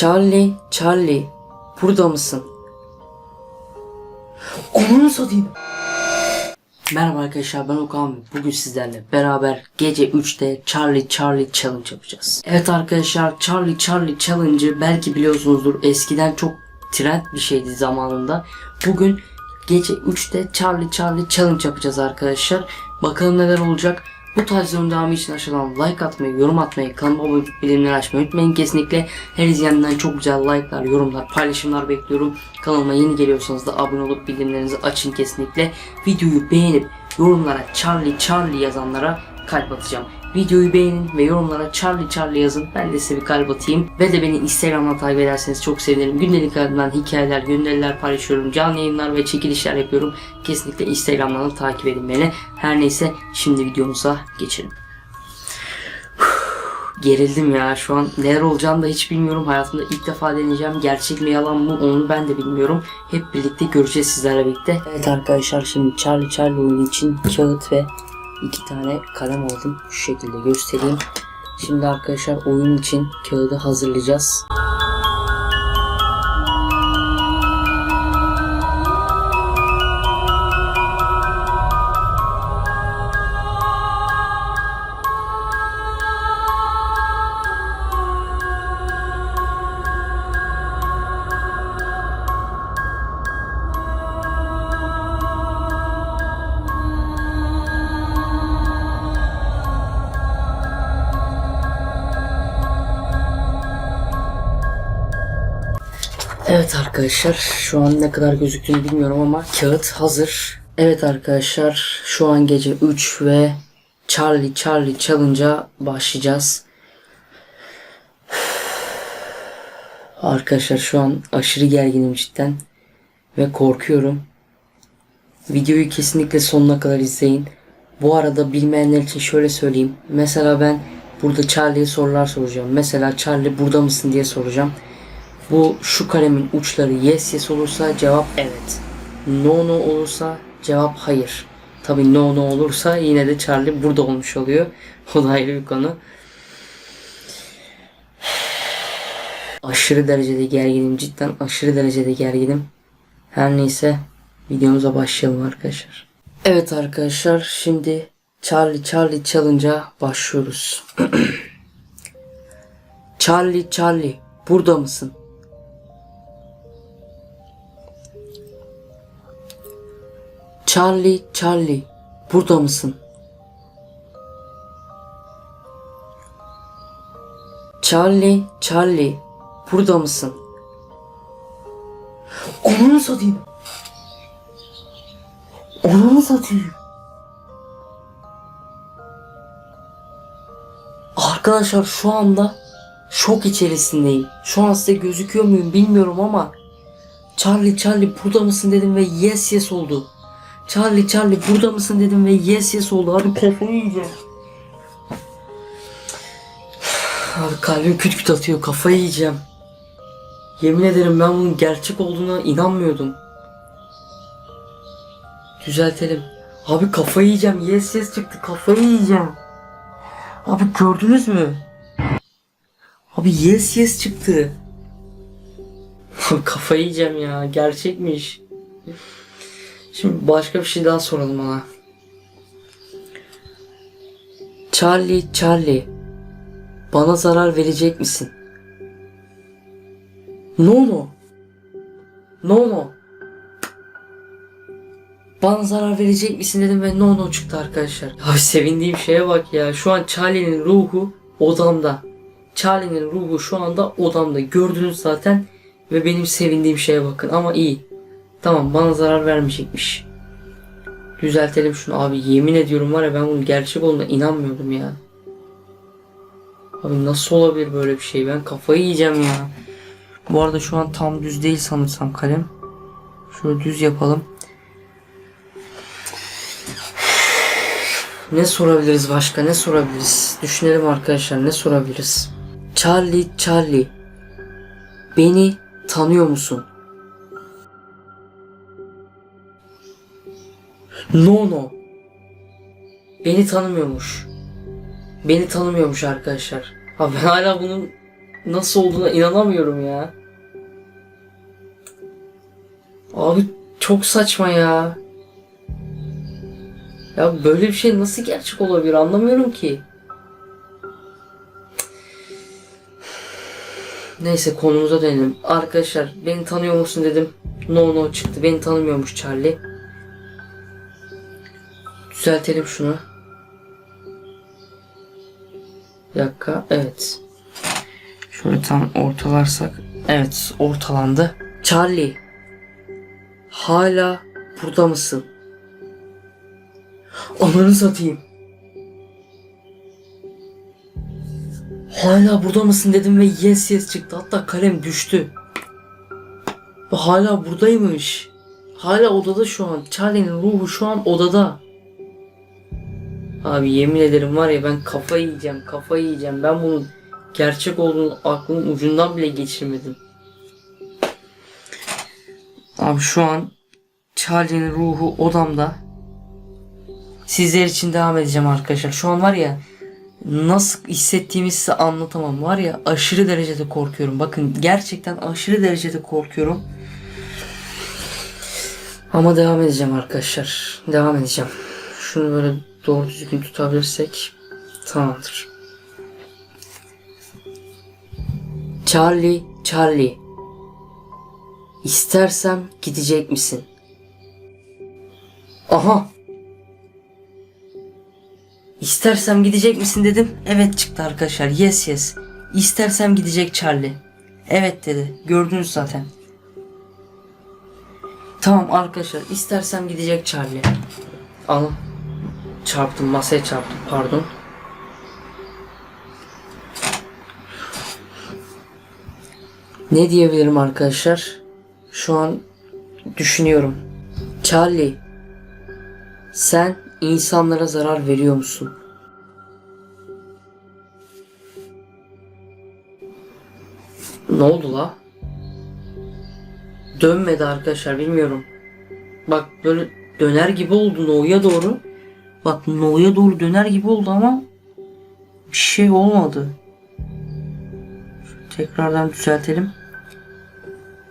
Charlie, Charlie, burada mısın? Onu satayım. Merhaba arkadaşlar ben Okan bugün sizlerle beraber gece 3'te Charlie Charlie Challenge yapacağız. Evet arkadaşlar Charlie Charlie Challenge'ı belki biliyorsunuzdur eskiden çok trend bir şeydi zamanında. Bugün gece 3'te Charlie Charlie Challenge yapacağız arkadaşlar. Bakalım neler olacak. Bu tarz videonun devamı için aşağıdan like atmayı, yorum atmayı, kanalıma abone olup bildirimleri açmayı unutmayın. Kesinlikle her izleyenden çok güzel like'lar, yorumlar, paylaşımlar bekliyorum. Kanalıma yeni geliyorsanız da abone olup bildirimlerinizi açın kesinlikle. Videoyu beğenip yorumlara Charlie Charlie yazanlara kalp atacağım. Videoyu beğenin ve yorumlara Charlie Charlie yazın. Ben de size bir kalp atayım. Ve de beni Instagram'dan takip ederseniz çok sevinirim. Gündelik hayatımdan hikayeler, gönderiler paylaşıyorum. Canlı yayınlar ve çekilişler yapıyorum. Kesinlikle Instagram'dan da takip edin beni. Her neyse şimdi videomuza geçelim. Gerildim ya şu an neler olacağını da hiç bilmiyorum. Hayatımda ilk defa deneyeceğim. Gerçek mi yalan mı onu ben de bilmiyorum. Hep birlikte göreceğiz sizlerle birlikte. Evet arkadaşlar şimdi Charlie Charlie oyunu için kağıt ve iki tane kalem aldım. Şu şekilde göstereyim. Şimdi arkadaşlar oyun için kağıdı hazırlayacağız. Evet arkadaşlar şu an ne kadar gözüktüğünü bilmiyorum ama kağıt hazır. Evet arkadaşlar şu an gece 3 ve Charlie Charlie Challenge'a başlayacağız. Arkadaşlar şu an aşırı gerginim cidden ve korkuyorum. Videoyu kesinlikle sonuna kadar izleyin. Bu arada bilmeyenler için şöyle söyleyeyim. Mesela ben burada Charlie'ye sorular soracağım. Mesela Charlie burada mısın diye soracağım. Bu şu kalemin uçları yes yes olursa cevap evet. No no olursa cevap hayır. Tabi no no olursa yine de Charlie burada olmuş oluyor. O da ayrı bir konu. Aşırı derecede gerginim cidden aşırı derecede gerginim. Her neyse videomuza başlayalım arkadaşlar. Evet arkadaşlar şimdi Charlie Charlie Challenge'a başlıyoruz. Charlie Charlie burada mısın? Charlie, Charlie, burada mısın? Charlie, Charlie, burada mısın? Onu satayım. Onu satayım. Arkadaşlar şu anda şok içerisindeyim. Şu an size gözüküyor muyum bilmiyorum ama Charlie Charlie burada mısın dedim ve yes yes oldu. Charlie Charlie burada mısın dedim ve yes yes oldu. Abi kafayı yiyeceğim. Abi kalbim küt küt atıyor. Kafayı yiyeceğim. Yemin ederim ben bunun gerçek olduğuna inanmıyordum. Düzeltelim. Abi kafayı yiyeceğim. Yes yes çıktı. Kafayı yiyeceğim. Abi gördünüz mü? Abi yes yes çıktı. Abi kafayı yiyeceğim ya. Gerçekmiş. Şimdi başka bir şey daha soralım ona. Charlie, Charlie. Bana zarar verecek misin? No no. No no. Bana zarar verecek misin dedim ve no no çıktı arkadaşlar. Abi sevindiğim şeye bak ya. Şu an Charlie'nin ruhu odamda. Charlie'nin ruhu şu anda odamda. Gördünüz zaten. Ve benim sevindiğim şeye bakın ama iyi. Tamam bana zarar vermeyecekmiş. Düzeltelim şunu abi yemin ediyorum var ya ben bunun gerçek olduğuna inanmıyordum ya. Abi nasıl olabilir böyle bir şey ben kafayı yiyeceğim ya. Bu arada şu an tam düz değil sanırsam kalem. Şöyle düz yapalım. Ne sorabiliriz başka ne sorabiliriz? Düşünelim arkadaşlar ne sorabiliriz? Charlie Charlie beni tanıyor musun? No no. Beni tanımıyormuş. Beni tanımıyormuş arkadaşlar. Abi ben hala bunun nasıl olduğuna inanamıyorum ya. Abi çok saçma ya. Ya böyle bir şey nasıl gerçek olabilir anlamıyorum ki. Neyse konumuza dönelim. Arkadaşlar beni tanıyor musun dedim. No no çıktı. Beni tanımıyormuş Charlie. Düzeltelim şunu. Bir dakika. Evet. Şöyle tam ortalarsak. Evet ortalandı. Charlie. Hala burada mısın? Ananı satayım. Hala burada mısın dedim ve yes yes çıktı. Hatta kalem düştü. Ve hala buradaymış. Hala odada şu an. Charlie'nin ruhu şu an odada. Abi yemin ederim var ya ben kafayı yiyeceğim, kafayı yiyeceğim. Ben bunun gerçek olduğunu aklımın ucundan bile geçirmedim. Abi şu an Charlie'nin ruhu odamda. Sizler için devam edeceğim arkadaşlar. Şu an var ya nasıl hissettiğimi size anlatamam. Var ya aşırı derecede korkuyorum. Bakın gerçekten aşırı derecede korkuyorum. Ama devam edeceğim arkadaşlar. Devam edeceğim. Şunu böyle doğru düzgün tutabilirsek tamamdır. Charlie, Charlie. İstersem gidecek misin? Aha. İstersem gidecek misin dedim. Evet çıktı arkadaşlar. Yes yes. İstersem gidecek Charlie. Evet dedi. Gördünüz zaten. Tamam arkadaşlar. İstersem gidecek Charlie. Alın. Çarptım masaya çarptım pardon. Ne diyebilirim arkadaşlar? Şu an düşünüyorum. Charlie, sen insanlara zarar veriyor musun? Ne oldu la? Dönmedi arkadaşlar bilmiyorum. Bak böyle döner gibi oldu No'ya doğru. Bak No'ya doğru döner gibi oldu ama bir şey olmadı. Tekrardan düzeltelim.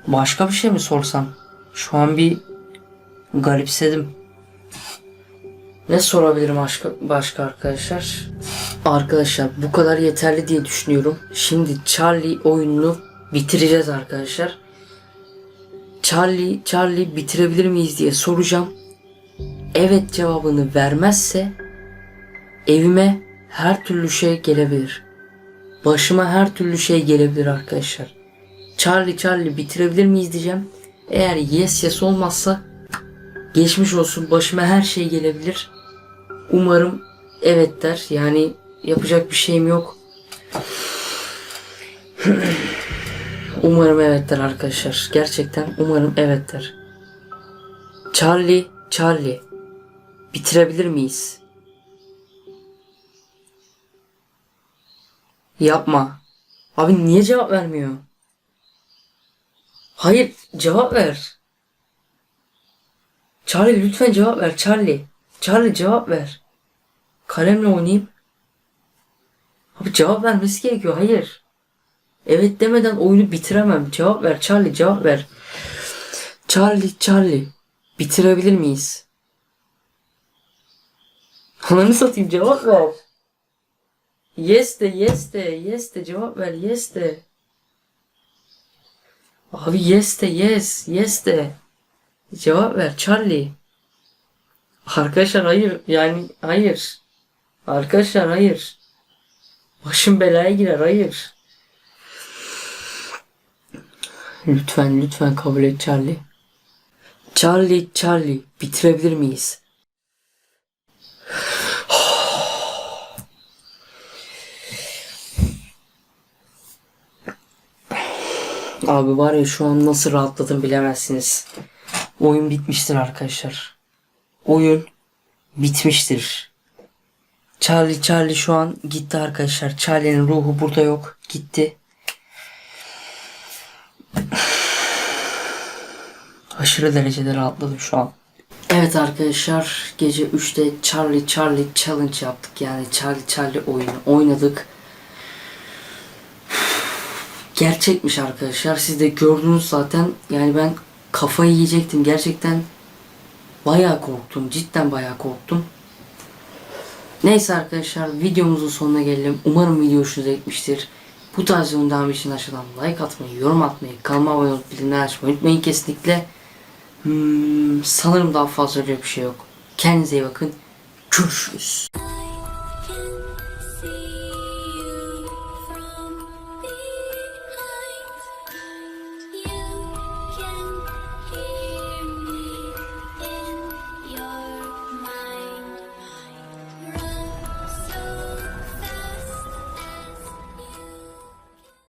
Başka bir şey mi sorsam? Şu an bir garipsedim. Ne sorabilirim başka, başka arkadaşlar? Arkadaşlar bu kadar yeterli diye düşünüyorum. Şimdi Charlie oyununu bitireceğiz arkadaşlar. Charlie, Charlie bitirebilir miyiz diye soracağım. Evet cevabını vermezse evime her türlü şey gelebilir. Başıma her türlü şey gelebilir arkadaşlar. Charlie Charlie bitirebilir miyiz diyeceğim. Eğer yes yes olmazsa geçmiş olsun başıma her şey gelebilir. Umarım evet der. Yani yapacak bir şeyim yok. umarım evet der arkadaşlar. Gerçekten umarım evet der. Charlie Charlie bitirebilir miyiz? Yapma. Abi niye cevap vermiyor? Hayır cevap ver. Charlie lütfen cevap ver Charlie. Charlie cevap ver. Kalemle oynayayım. Abi cevap vermesi gerekiyor. Hayır. Evet demeden oyunu bitiremem. Cevap ver Charlie cevap ver. Charlie Charlie. Bitirebilir miyiz? Ananı satayım cevap ver. Yes de yes de yes de cevap ver yes de. Abi yes de yes yes de. Cevap ver Charlie. Arkadaşlar hayır yani hayır. Arkadaşlar hayır. Başım belaya girer hayır. Lütfen lütfen kabul et Charlie. Charlie Charlie bitirebilir miyiz? Abi var ya şu an nasıl rahatladım bilemezsiniz. Oyun bitmiştir arkadaşlar. Oyun bitmiştir. Charlie Charlie şu an gitti arkadaşlar. Charlie'nin ruhu burada yok. Gitti. Aşırı derecede rahatladım şu an. Evet arkadaşlar gece 3'te Charlie Charlie Challenge yaptık. Yani Charlie Charlie oyunu oynadık. gerçekmiş arkadaşlar. Siz de gördünüz zaten. Yani ben kafayı yiyecektim. Gerçekten bayağı korktum. Cidden bayağı korktum. Neyse arkadaşlar videomuzun sonuna gelelim. Umarım video hoşunuza gitmiştir. Bu tarz videonun için aşağıdan like atmayı, yorum atmayı, kanalıma abone olup bildirimleri açmayı unutmayın kesinlikle. Hmm, sanırım daha fazla öyle bir şey yok. Kendinize iyi bakın. Görüşürüz.